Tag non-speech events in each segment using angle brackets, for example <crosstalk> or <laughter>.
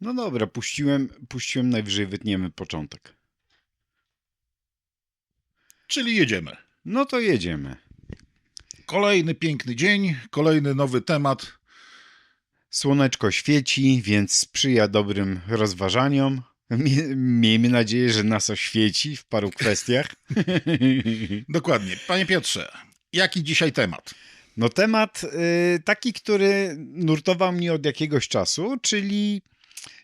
No dobra, puściłem, puściłem najwyżej wytniemy początek. Czyli jedziemy. No to jedziemy. Kolejny piękny dzień, kolejny nowy temat. Słoneczko świeci, więc sprzyja dobrym rozważaniom. Mie- Miejmy nadzieję, że nas oświeci w paru kwestiach. <laughs> Dokładnie. Panie Piotrze, jaki dzisiaj temat? No temat y, taki, który nurtował mnie od jakiegoś czasu, czyli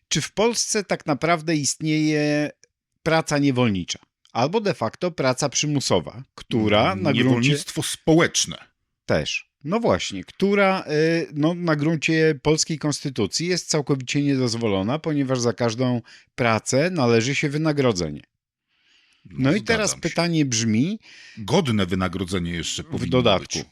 czy w Polsce tak naprawdę istnieje praca niewolnicza? Albo de facto praca przymusowa, która na gruncie Niewolnictwo społeczne. też. No właśnie, która y, no, na gruncie polskiej konstytucji jest całkowicie niedozwolona, ponieważ za każdą pracę należy się wynagrodzenie. No i teraz pytanie brzmi, Godne wynagrodzenie jeszcze w powinno dodatku. Być.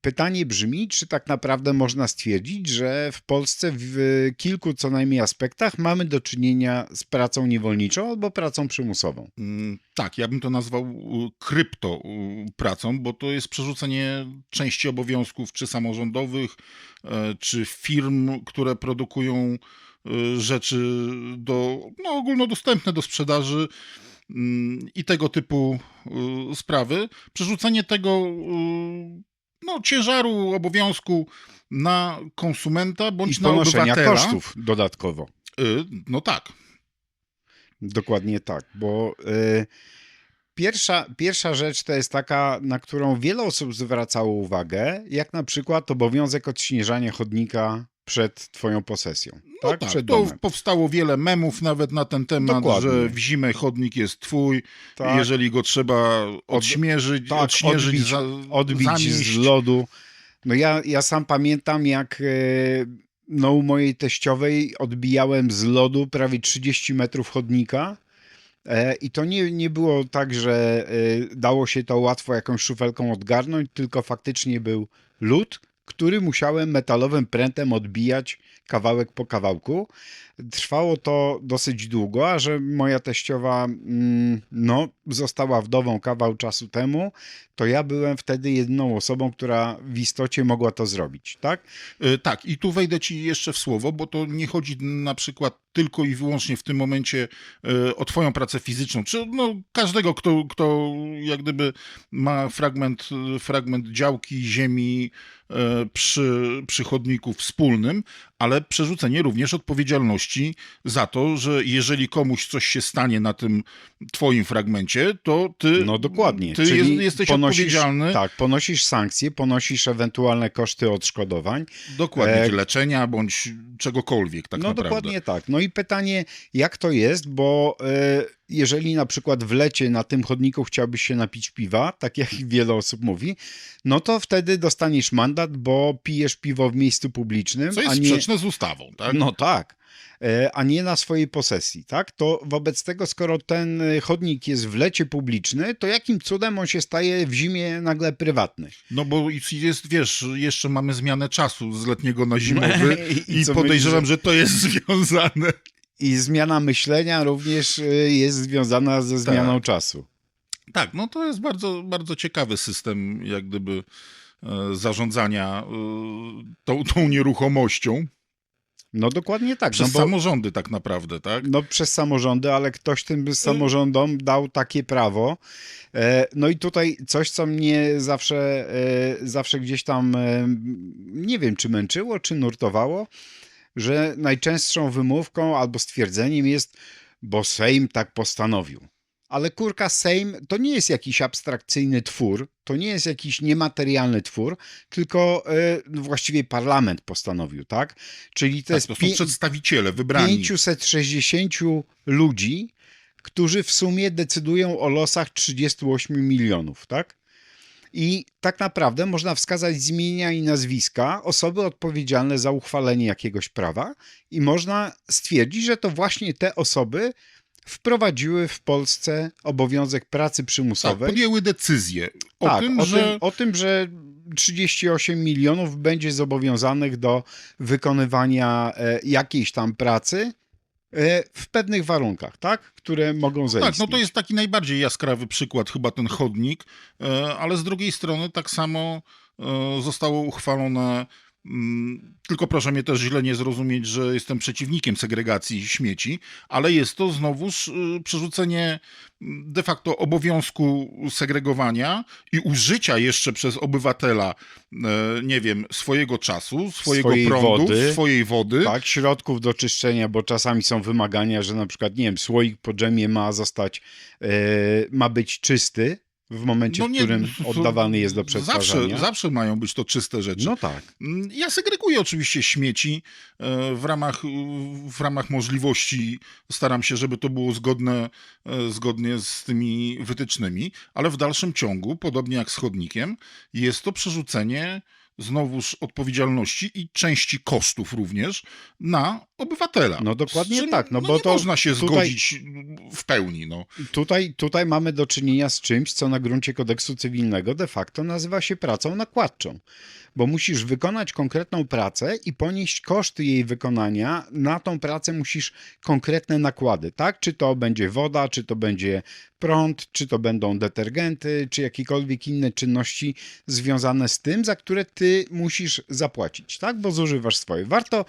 Pytanie brzmi, czy tak naprawdę można stwierdzić, że w Polsce w kilku co najmniej aspektach mamy do czynienia z pracą niewolniczą albo pracą przymusową. Mm, Tak, ja bym to nazwał y, krypto y, pracą, bo to jest przerzucenie części obowiązków, czy samorządowych, e, czy firm, które produkują y, rzeczy do, no, ogólnodostępne do sprzedaży mm, i tego typu sprawy. Przerzucenie tego no, ciężaru, obowiązku na konsumenta bądź I na ponoszenia obywatela. kosztów dodatkowo. Y, No tak. Dokładnie tak, bo y, pierwsza, pierwsza rzecz to jest taka, na którą wiele osób zwracało uwagę, jak na przykład obowiązek odśnieżania chodnika przed twoją posesją. No tak, tak, to powstało wiele memów nawet na ten temat, Dokładnie. że w zimę chodnik jest twój, Tak. jeżeli go trzeba odśmierzyć, tak, odśnieżyć, odbić- za, odbić z lodu. No ja, ja sam pamiętam, jak e, no, u mojej teściowej odbijałem z lodu prawie 30 metrów chodnika. E, I to nie, nie było tak, że e, dało się to łatwo jakąś szufelką odgarnąć, tylko faktycznie był lód, który musiałem metalowym prętem odbijać kawałek po kawałku. Trwało to dosyć długo, a że moja teściowa mm, no, została wdową kawał czasu temu, to ja byłem wtedy jedyną osobą, która w istocie mogła to zrobić, tak? Y, Tak, i tu wejdę ci jeszcze w słowo, bo to nie chodzi na przykład tylko i wyłącznie w tym momencie y, o twoją pracę fizyczną, czy no, każdego, kto, kto jak gdyby ma fragment, fragment działki, ziemi y, przy, przy chodniku wspólnym, ale przerzucenie również odpowiedzialności za to, że jeżeli komuś coś się stanie na tym twoim fragmencie, to ty, No dokładnie. ty Czyli jest, jesteś ponosisz, odpowiedzialny Tak, ponosisz sankcje, ponosisz ewentualne koszty odszkodowań. dokładnie E, leczenia bądź czegokolwiek tak no naprawdę. dokładnie tak. No i pytanie, jak to jest, bo e, jeżeli na przykład w lecie na tym chodniku chciałbyś się napić piwa, tak jak <laughs> wiele osób mówi, no to wtedy dostaniesz mandat, bo pijesz piwo w miejscu publicznym, Co jest nie... sprzeczne z ustawą, tak? No tak. E, A nie na swojej posesji, tak? To wobec tego, skoro ten e, chodnik jest w lecie publiczny, to jakim cudem on się staje w zimie nagle prywatny? No bo jest, wiesz, jeszcze mamy zmianę czasu z letniego na zimowy <laughs> I- i podejrzewam, myślisz, że to jest <laughs> związane. I zmiana myślenia również e, jest związana ze zmianą Tak. czasu. Tak, no to jest bardzo, bardzo ciekawy system jak gdyby e, zarządzania e, tą, tą nieruchomością No dokładnie tak. przez no bo, samorządy tak naprawdę, tak? no przez samorządy, ale ktoś tym samorządom dał takie prawo. E, No i tutaj coś, co mnie zawsze, zawsze gdzieś tam, nie wiem, czy męczyło, czy nurtowało, że najczęstszą wymówką albo stwierdzeniem jest, bo Sejm tak postanowił. Ale kurka, Sejm to nie jest jakiś abstrakcyjny twór, to nie jest jakiś niematerialny twór, tylko e, właściwie parlament postanowił, tak? Czyli to tak jest to są przedstawiciele wybrani. 560 ludzi, którzy w sumie decydują o losach 38 milionów, tak? I tak naprawdę można wskazać z imienia i nazwiska osoby odpowiedzialne za uchwalenie jakiegoś prawa i można stwierdzić, że to właśnie te osoby wprowadziły w Polsce obowiązek pracy tak, przymusowej. podjęły decyzję o Tak, tym, o, że tym, o tym, że 38 milionów będzie zobowiązanych do wykonywania e, jakiejś tam pracy w pewnych warunkach, tak? Które mogą zaistnieć. Tak, no to jest taki najbardziej jaskrawy przykład, chyba ten chodnik, e, ale z drugiej strony tak samo e, zostało uchwalone Tylko proszę mnie też źle nie zrozumieć, że jestem przeciwnikiem segregacji śmieci, ale jest to znowuż y, przerzucenie mm, de facto obowiązku segregowania i użycia jeszcze przez obywatela, e, nie wiem, swojego czasu, swojego Swojej prądu, wody. swojej wody. Tak, środków do czyszczenia, bo czasami są wymagania, że na przykład, nie wiem, słoik po dżemie ma zostać, e, ma być czysty w momencie, No w nie, którym to- oddawany jest do przetwarzania. Zawsze, zawsze mają być to czyste rzeczy. No tak. Mm, Ja segreguję oczywiście śmieci e, w ramach, w ramach możliwości. Staram się, żeby to było zgodne, e, zgodnie z tymi wytycznymi, ale w dalszym ciągu, podobnie jak z chodnikiem, jest to przerzucenie znowuż odpowiedzialności i części kosztów również na obywatela. No dokładnie czym, tak, no no bo to można się tutaj- zgodzić w pełni. No. Tutaj, tutaj mamy do czynienia z czymś, co na gruncie kodeksu cywilnego de facto nazywa się pracą nakładczą, bo musisz wykonać konkretną pracę i ponieść koszty jej wykonania. Na tą pracę musisz konkretne nakłady, tak? Czy to będzie woda, czy to będzie prąd, czy to będą detergenty, czy jakiekolwiek inne czynności związane z tym, za które ty musisz zapłacić, tak? Bo zużywasz swoje. Warto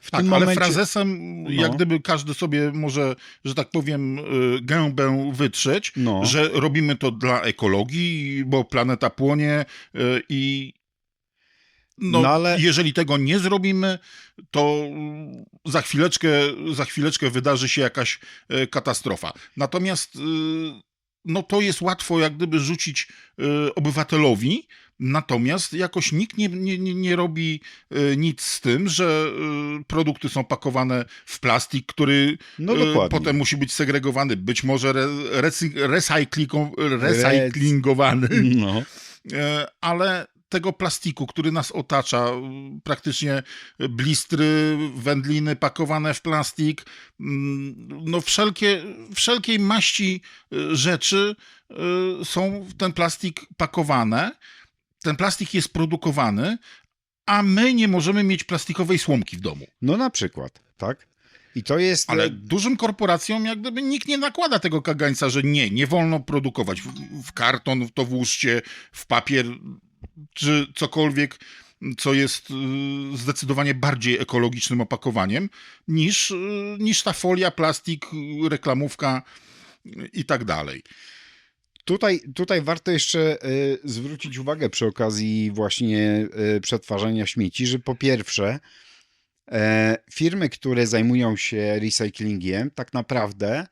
w Tak, tym ale momencie... frazesem, jak No. gdyby każdy sobie może, że tak powiem, y, gębę wytrzeć, No. że robimy to dla ekologii, bo planeta płonie y, i no, No ale- jeżeli tego nie zrobimy, to za chwileczkę, za chwileczkę wydarzy się jakaś e, katastrofa. Natomiast y, no, to jest łatwo jak gdyby rzucić y, obywatelowi, natomiast jakoś nikt nie, nie, nie, robi y, nic z tym, że y, produkty są pakowane w plastik, który No dokładnie. potem musi być segregowany, być może re, recy, recyklingo- recyklingowany. No. <laughs> E, ale tego plastiku, który nas otacza, praktycznie blistry, wędliny pakowane w plastik, no wszelkie, wszelkiej maści rzeczy są w ten plastik pakowane. Ten plastik jest produkowany, a my nie możemy mieć plastikowej słomki w domu. No na przykład, tak? I to jest. Ale dużym korporacjom jak gdyby nikt nie nakłada tego kagańca, że nie, nie wolno produkować. W, w karton to włóżcie, w papier czy cokolwiek, co jest y, zdecydowanie bardziej ekologicznym opakowaniem niż, y, niż ta folia, plastik, reklamówka i tak dalej. Tutaj, tutaj warto jeszcze y, zwrócić uwagę przy okazji właśnie y, przetwarzania śmieci, że po pierwsze, e, firmy, które zajmują się recyklingiem, tak naprawdę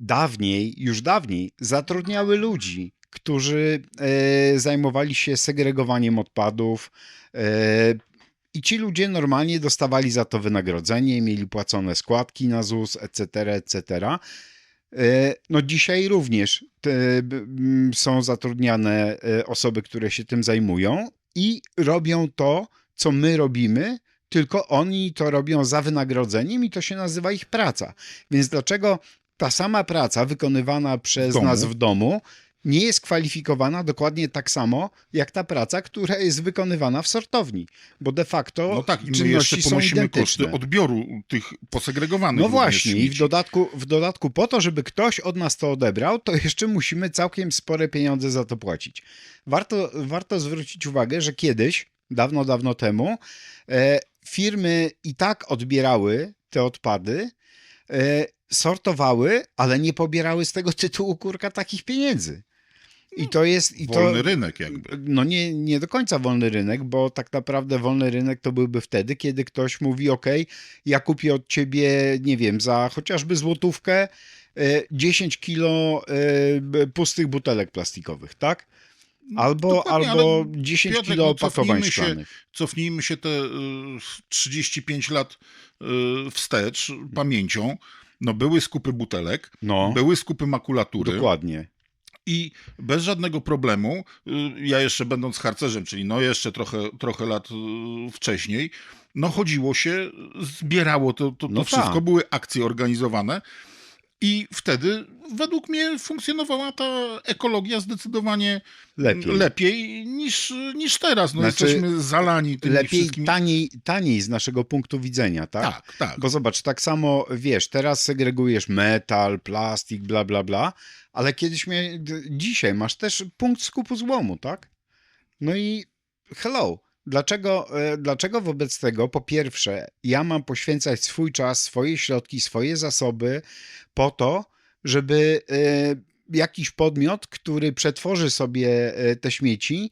dawniej, już dawniej zatrudniały ludzi, którzy e, zajmowali się segregowaniem odpadów. e, I ci ludzie normalnie dostawali za to wynagrodzenie, mieli płacone składki na ZUS, etc., etc. E, No dzisiaj również te, są zatrudniane e, osoby, które się tym zajmują i robią to, co my robimy, tylko oni to robią za wynagrodzeniem i to się nazywa ich praca. Więc dlaczego ta sama praca wykonywana przez domu. nas w domu nie jest kwalifikowana dokładnie tak samo, jak ta praca, która jest wykonywana w sortowni? Bo de facto No tak, i my jeszcze ponosimy koszty odbioru tych posegregowanych No właśnie, i w śmieci. dodatku, w dodatku po to, żeby ktoś od nas to odebrał, to jeszcze musimy całkiem spore pieniądze za to płacić. Warto, warto zwrócić uwagę, że kiedyś, dawno, dawno temu, e, firmy i tak odbierały te odpady, e, sortowały, ale nie pobierały z tego tytułu kurka takich pieniędzy. I to jest. I to, Wolny rynek jakby. no nie, nie do końca wolny rynek, bo tak naprawdę wolny rynek to byłby wtedy, kiedy ktoś mówi: OK, ja kupię od ciebie, nie wiem, za chociażby złotówkę e, 10 kilo e, pustych butelek plastikowych, tak? Albo, Dokładnie, albo ale 10 Piotrek, kilo no opakowań cofnijmy się, szklanych. cofnijmy się te y, 35 lat y, wstecz pamięcią. No były skupy butelek, No, były skupy makulatury dokładnie. I bez żadnego problemu, y, ja jeszcze będąc harcerzem, czyli no jeszcze trochę, trochę lat y, wcześniej, no chodziło się, zbierało to, to, to No wszystko, tak. były akcje organizowane i wtedy według mnie funkcjonowała ta ekologia zdecydowanie Lepiej. lepiej niż, niż teraz. No Znaczy, jesteśmy zalani tymi Lepiej, wszystkimi... taniej, taniej z naszego punktu widzenia, tak? Tak, tak. Bo zobacz, tak samo wiesz, teraz segregujesz metal, plastik, bla, bla, bla, ale kiedyś d- dzisiaj masz też punkt skupu złomu, tak? No i hello, Dlaczego, e, dlaczego wobec tego, po pierwsze, ja mam poświęcać swój czas, swoje środki, swoje zasoby po to, żeby e, jakiś podmiot, który przetworzy sobie e, te śmieci,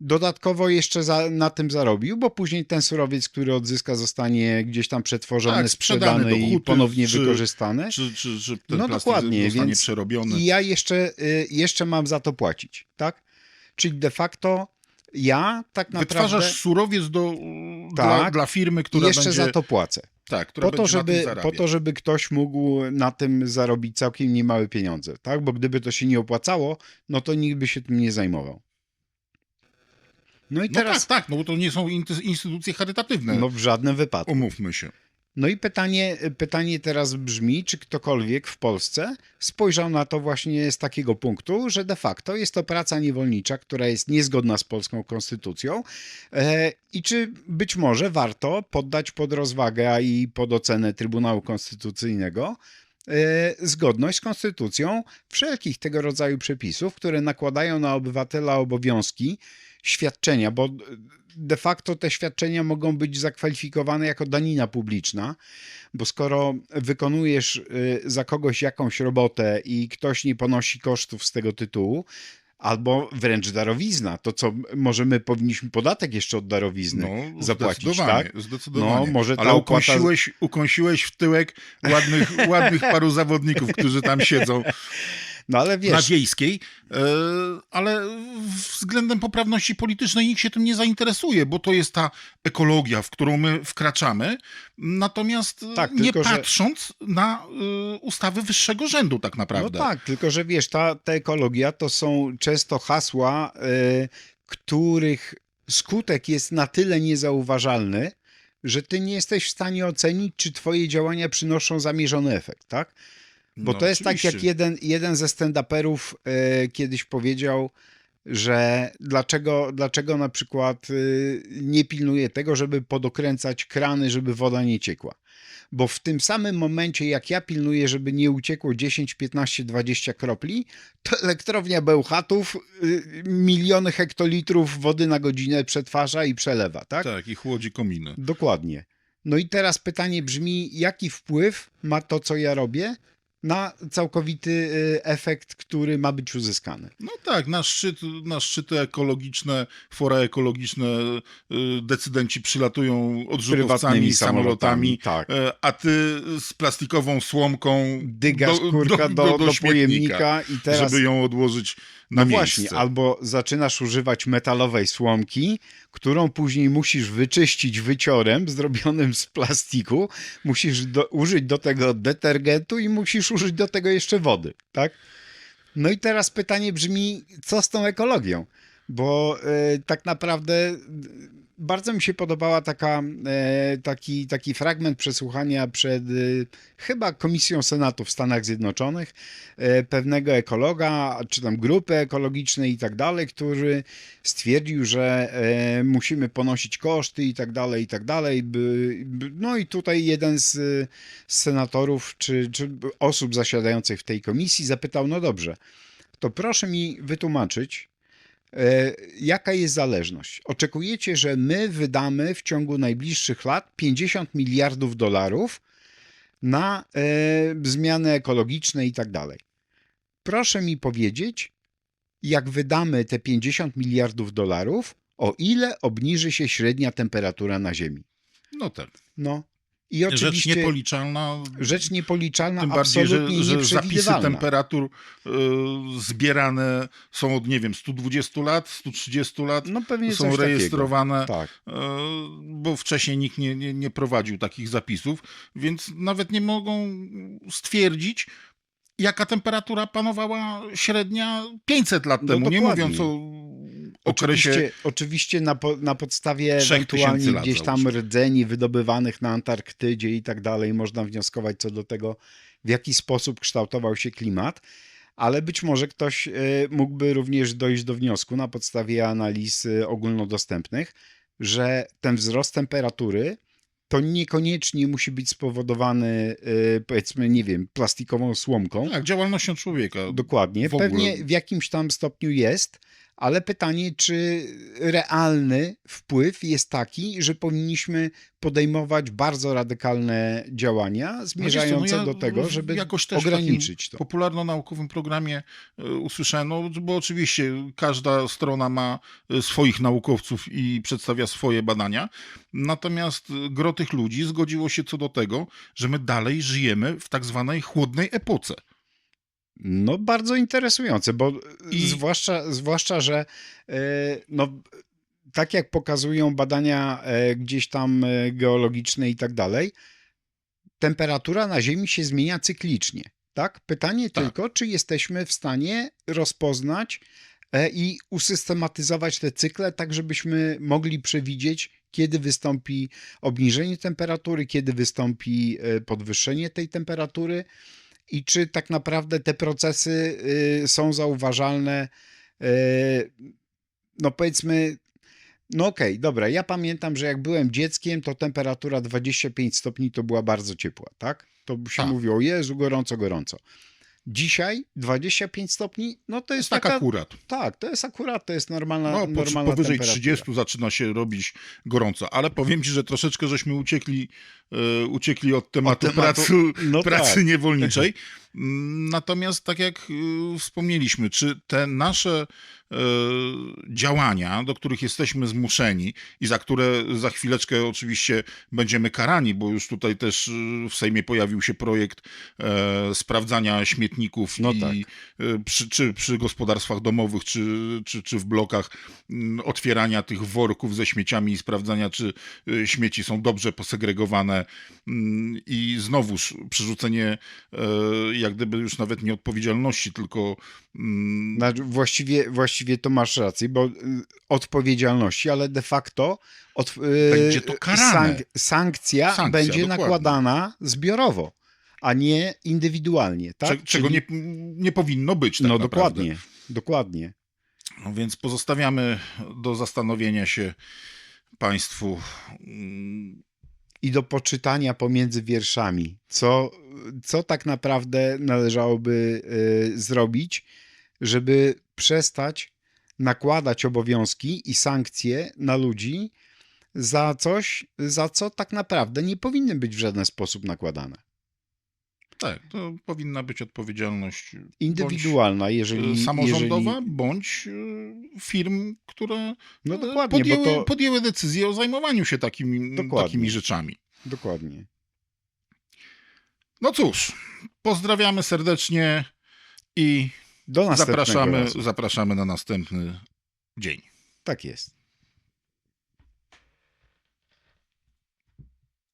dodatkowo jeszcze za, na tym zarobił, bo później ten surowiec, który odzyska, zostanie gdzieś tam przetworzony, Tak, sprzedany sprzedany do i huty, ponownie czy- wykorzystany. Czy, czy, czy ten No dokładnie, zostanie więc przerobiony. I ja jeszcze, y, jeszcze mam za to płacić, tak? Czyli de facto ja tak naprawdę Wytwarzasz surowiec do, dla, Tak. dla firmy, która jeszcze będzie, za to płacę. tak, która Po to, żeby, po to, żeby ktoś mógł na tym zarobić całkiem niemałe pieniądze, tak? Bo gdyby to się nie opłacało, no to nikt by się tym nie zajmował. No i No teraz, tak, tak, no bo to nie są instytucje charytatywne. no w żadnym wypadku. Umówmy się. No i pytanie, pytanie teraz brzmi, czy ktokolwiek w Polsce spojrzał na to właśnie z takiego punktu, że de facto jest to praca niewolnicza, która jest niezgodna z polską konstytucją e, i czy być może warto poddać pod rozwagę i pod ocenę Trybunału Konstytucyjnego e, zgodność z konstytucją wszelkich tego rodzaju przepisów, które nakładają na obywatela obowiązki świadczenia, bo de facto te świadczenia mogą być zakwalifikowane jako danina publiczna, bo skoro wykonujesz y, za kogoś jakąś robotę i ktoś nie ponosi kosztów z tego tytułu, albo wręcz darowizna, to co może my powinniśmy podatek jeszcze od darowizny No, zapłacić, zdecydowanie, tak? zdecydowanie. No, może ta Ale opłata- ukąsiłeś, ukąsiłeś w tyłek ładnych, <laughs> ładnych paru zawodników, którzy tam siedzą No ale na wiesz, wiejskiej, e, ale względem poprawności politycznej nikt się tym nie zainteresuje, bo to jest ta ekologia, w którą my wkraczamy, natomiast e, Tak, nie tylko, że- patrząc na e, ustawy wyższego rzędu tak no naprawdę. tak, tylko że wiesz, ta, ta ekologia to są często hasła, y, których skutek jest na tyle niezauważalny, że ty nie jesteś w stanie ocenić, czy twoje działania przynoszą zamierzony efekt, tak? Bo No, to jest tak, jak oczywiście. jeden, jeden ze stand-uperów e, kiedyś powiedział, że dlaczego, dlaczego na przykład e, nie pilnuje tego, żeby podokręcać krany, żeby woda nie ciekła. Bo w tym samym momencie, jak ja pilnuję, żeby nie uciekło 10, 15, 20 kropli, to elektrownia Bełchatów y, miliony hektolitrów wody na godzinę przetwarza i przelewa, tak? Tak, i chłodzi kominy. Dokładnie. No i teraz pytanie brzmi, jaki wpływ ma to, co ja robię, na całkowity y, efekt, który ma być uzyskany. No tak, na, szczyt, na szczyty ekologiczne, fora ekologiczne y, decydenci przylatują odrzutowcami, Prywatnymi samolotami, tak. e, a ty z plastikową słomką Dygasz kurka do, do, pojemnika i teraz... żeby ją odłożyć no miejsce. właśnie, albo zaczynasz używać metalowej słomki, którą później musisz wyczyścić wyciorem zrobionym z plastiku, musisz do, użyć do tego detergentu i musisz użyć do tego jeszcze wody, tak? No i teraz pytanie brzmi, co z tą ekologią? Bo e, tak naprawdę bardzo mi się podobała taka, e, taki, taki fragment przesłuchania przed e, chyba Komisją Senatu w Stanach Zjednoczonych e, pewnego ekologa, czy tam grupy ekologicznej i tak dalej, który stwierdził, że musimy ponosić koszty i tak dalej, i tak dalej. No i tutaj jeden z, z senatorów, czy, czy osób zasiadających w tej komisji zapytał, no dobrze, to proszę mi wytłumaczyć, Jaka jest zależność? Oczekujecie, że my wydamy w ciągu najbliższych lat 50 miliardów dolarów na e, zmiany ekologiczne i tak dalej. Proszę mi powiedzieć, jak wydamy te 50 miliardów dolarów, o ile obniży się średnia temperatura na Ziemi. No tak. No i Rzecz oczywiście niepoliczalna. rzecz niepoliczalna, Tym bardziej, że, absolutnie że zapisy temperatur y, zbierane są od, nie wiem, 120 lat, 130 lat, No pewnie są rejestrowane. Tak. y, bo wcześniej nikt nie, nie, nie prowadził takich zapisów, więc nawet nie mogą stwierdzić, jaka temperatura panowała średnia 500 lat No temu, nie dokładnie. mówiąc o okresie... Oczywiście, oczywiście na, po, na podstawie 3000 ewentualnie gdzieś tam załóżmy. rdzeni wydobywanych na Antarktydzie i tak dalej można wnioskować co do tego, w jaki sposób kształtował się klimat, ale być może ktoś e, mógłby również dojść do wniosku na podstawie analiz e, ogólnodostępnych, że ten wzrost temperatury to niekoniecznie musi być spowodowany, e, powiedzmy, nie wiem, plastikową słomką, Tak, działalnością człowieka. Dokładnie. w ogóle. Pewnie w jakimś tam stopniu jest, Ale pytanie, czy realny wpływ jest taki, że powinniśmy podejmować bardzo radykalne działania zmierzające No wiesz co, no ja do tego, żeby jakoś też w ograniczyć to. popularno-naukowym programie e, usłyszałem, no bo oczywiście każda strona ma e, swoich naukowców i przedstawia swoje badania, natomiast gro tych ludzi zgodziło się co do tego, że my dalej żyjemy w tak zwanej chłodnej epoce. No, bardzo interesujące, bo I- zwłaszcza, zwłaszcza, że e, no, tak jak pokazują badania e, gdzieś tam e, geologiczne i tak dalej, temperatura na Ziemi się zmienia cyklicznie. Tak? Pytanie Tak. tylko, czy jesteśmy w stanie rozpoznać i usystematyzować te cykle, tak żebyśmy mogli przewidzieć, kiedy wystąpi obniżenie temperatury, kiedy wystąpi podwyższenie tej temperatury i czy tak naprawdę te procesy y, są zauważalne. y, No powiedzmy, no okej, dobra, ja pamiętam, że jak byłem dzieckiem, to temperatura 25 stopni to była bardzo ciepła, tak? To się Tak. mówiło, Jezu, gorąco, gorąco. Dzisiaj 25 stopni, no to jest Tak taka, akurat. tak, to jest akurat, to jest normalna, No, po, normalna powyżej temperatura. 30 zaczyna się robić gorąco, ale powiem ci, że troszeczkę żeśmy uciekli, e, uciekli od tematu, tematu- pracy, no <laughs> pracy tak. niewolniczej. <laughs> Natomiast tak jak e, wspomnieliśmy, czy te nasze działania, do których jesteśmy zmuszeni i za które za chwileczkę oczywiście będziemy karani, bo już tutaj też e, w Sejmie pojawił się projekt e, sprawdzania śmietników No i tak. e, przy, czy przy gospodarstwach domowych, czy, czy, czy w blokach otwierania tych worków ze śmieciami i sprawdzania, czy śmieci są dobrze posegregowane mm, i znowuż przerzucenie e, jak gdyby już nawet nie odpowiedzialności, tylko mm, Znaczy, właściwie, właściwie to masz rację, bo y, odpowiedzialności, ale de facto od, y, Będzie to karane. sankcja, Sankcja, będzie dokładnie. nakładana zbiorowo, a nie indywidualnie. Tak? cze- czego Czyli- nie, nie powinno być tak No naprawdę. dokładnie, dokładnie. No więc pozostawiamy do zastanowienia się Państwu mm, I do poczytania pomiędzy wierszami, co, co tak naprawdę należałoby y, zrobić, żeby przestać nakładać obowiązki i sankcje na ludzi za coś, za co tak naprawdę nie powinny być w żaden sposób nakładane. tak, to powinna być odpowiedzialność bądź- Indywidualna, jeżeli. y, samorządowa Jeżeli, bądź y, firm, które no dokładnie, podjęły, to. podjęły decyzję o zajmowaniu się takimi, Dokładnie. takimi rzeczami. Dokładnie. No cóż, pozdrawiamy serdecznie i Do następnego zapraszamy, razu. zapraszamy na następny dzień. Tak jest.